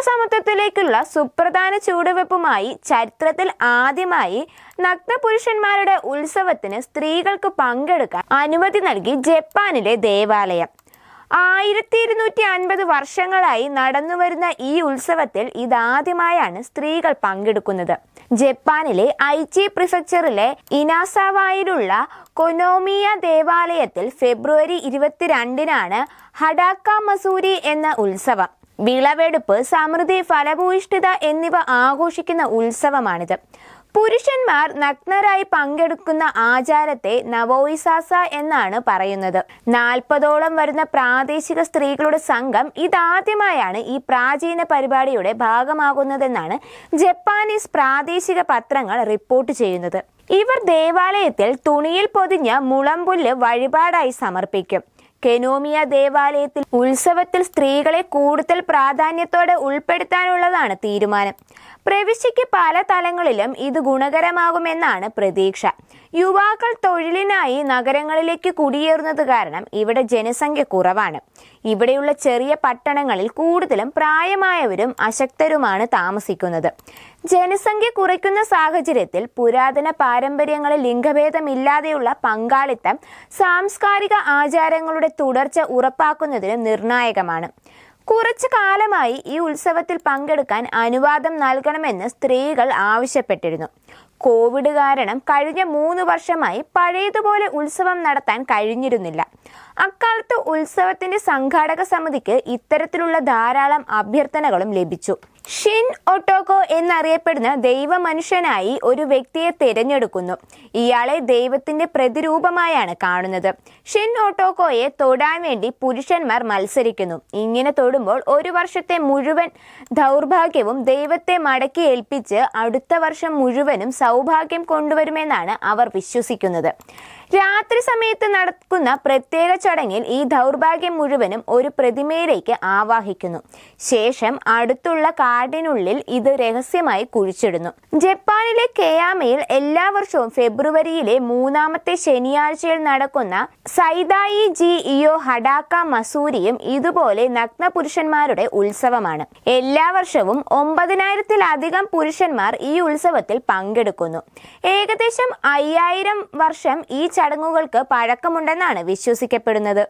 ലിംഗസമത്വത്തിലേക്കുള്ള സുപ്രധാന ചൂടുവെപ്പുമായി ചരിത്രത്തിൽ ആദ്യമായി നഗ്നപുരുഷന്മാരുടെ ഉത്സവത്തിന് സ്ത്രീകൾക്ക് പങ്കെടുക്കാൻ അനുമതി നൽകി ജപ്പാനിലെ ദേവാലയം. ആയിരത്തി ഇരുന്നൂറ്റി അൻപത് വർഷങ്ങളായി നടന്നുവരുന്ന ഈ ഉത്സവത്തിൽ ഇതാദ്യമായാണ് സ്ത്രീകൾ പങ്കെടുക്കുന്നത്. ജപ്പാനിലെ ഐച്ചി പ്രിഫെക്ചറിലെ ഇനാസാവായിലുള്ള കൊനോമിയ ദേവാലയത്തിൽ ഫെബ്രുവരി ഇരുപത്തിരണ്ടിനാണ് ഹഡാക്ക മസൂരി എന്ന ഉത്സവം. വിളവെടുപ്പ് സമൃദ്ധി ഫലഭൂയിഷ്ഠിത എന്നിവ ആഘോഷിക്കുന്ന ഉത്സവമാണിത്. പുരുഷന്മാർ നഗ്നരായി പങ്കെടുക്കുന്ന ആചാരത്തെ നവോയിസാസ എന്നാണ് പറയുന്നത്. നാൽപ്പതോളം വരുന്ന പ്രാദേശിക സ്ത്രീകളുടെ സംഘം ഇതാദ്യമായാണ് ഈ പ്രാചീന പരിപാടിയുടെ ഭാഗമാകുന്നതെന്നാണ് ജപ്പാനീസ് പ്രാദേശിക പത്രങ്ങൾ റിപ്പോർട്ട് ചെയ്യുന്നത്. ഇവർ ദേവാലയത്തിൽ തുണിയിൽ പൊതിഞ്ഞ മുളമ്പുല്ല് വഴിപാടായി സമർപ്പിക്കും. കെനോമിയ ദേവാലയത്തിൽ ഉത്സവത്തിൽ സ്ത്രീകളെ കൂടുതൽ പ്രാധാന്യത്തോടെ ഉൾപ്പെടുത്താനുള്ളതാണ് തീരുമാനം. പ്രവിശ്യയ്ക്ക് പല തലങ്ങളിലും ഇത് ഗുണകരമാകുമെന്നാണ് പ്രതീക്ഷ. യുവാക്കൾ തൊഴിലിനായി നഗരങ്ങളിലേക്ക് കുടിയേറുന്നത് കാരണം ഇവിടെ ജനസംഖ്യ കുറവാണ്. ഇവിടെയുള്ള ചെറിയ പട്ടണങ്ങളിൽ കൂടുതലും പ്രായമായവരും അശക്തരുമാണ് താമസിക്കുന്നത്. ജനസംഖ്യ കുറയ്ക്കുന്ന സാഹചര്യത്തിൽ പുരാതന പാരമ്പര്യങ്ങളിൽ ലിംഗഭേദമില്ലാതെയുള്ള പങ്കാളിത്തം സാംസ്കാരിക ആചാരങ്ങളുടെ തുടർച്ച ഉറപ്പാക്കുന്നതിന് നിർണായകമാണ്. കുറച്ചു കാലമായി ഈ ഉത്സവത്തിൽ പങ്കെടുക്കാൻ അനുവാദം നൽകണമെന്ന് സ്ത്രീകൾ ആവശ്യപ്പെട്ടിരുന്നു. കോവിഡ് കാരണം കഴിഞ്ഞ മൂന്ന് വർഷമായി പഴയതുപോലെ ഉത്സവം നടത്താൻ കഴിഞ്ഞിരുന്നില്ല. അക്കാലത്ത് ഉത്സവത്തിന്റെ സംഘാടക സമിതിക്ക് ഇത്തരത്തിലുള്ള ധാരാളം അഭ്യർത്ഥനകളും ലഭിച്ചു. ഷിൻ ഒട്ടോക്കോ എന്നറിയപ്പെടുന്ന ദൈവമനുഷ്യനായി ഒരു വ്യക്തിയെ തിരഞ്ഞെടുക്കുന്നു. ഇയാളെ ദൈവത്തിന്റെ പ്രതിരൂപമായാണ് കാണുന്നത്. ഷിൻ ഒട്ടോക്കോയെ തൊടാൻ വേണ്ടി പുരുഷന്മാർ മത്സരിക്കുന്നു. ഇങ്ങനെ തൊടുമ്പോൾ ഒരു വർഷത്തെ മുഴുവൻ ദൗർഭാഗ്യവും ദൈവത്തെ മടക്കി ഏൽപ്പിച്ച് അടുത്ത വർഷം മുഴുവനും സൗഭാഗ്യം കൊണ്ടുവരുമെന്നാണ് അവർ വിശ്വസിക്കുന്നത്. രാത്രി സമയത്ത് നടക്കുന്ന പ്രത്യേക ചടങ്ങിൽ ഈ ദൗർഭാഗ്യം മുഴുവനും ഒരു പ്രതിമയിലേക്ക് ആവാഹിക്കുന്നു. ശേഷം അടുത്തുള്ള കാടിനുള്ളിൽ ഇത് രഹസ്യമായി കുഴിച്ചിടുന്നു. ജപ്പാനിലെ കെയാമയിൽ എല്ലാ വർഷവും ഫെബ്രുവരിയിലെ മൂന്നാമത്തെ ശനിയാഴ്ചയിൽ നടക്കുന്ന സൈദായി ജി ഇയോ ഹഡാക്ക മസൂരിയും ഇതുപോലെ നഗ്ന പുരുഷന്മാരുടെ ഉത്സവമാണ്. എല്ലാ വർഷവും ഒമ്പതിനായിരത്തിലധികം പുരുഷന്മാർ ഈ ഉത്സവത്തിൽ പങ്കെടുക്കുന്നു. ഏകദേശം അയ്യായിരം വർഷം ഈ ചടങ്ങുകൾക്ക് പഴക്കമുണ്ടെന്നാണ് വിശ്വസിക്കപ്പെടുന്നത്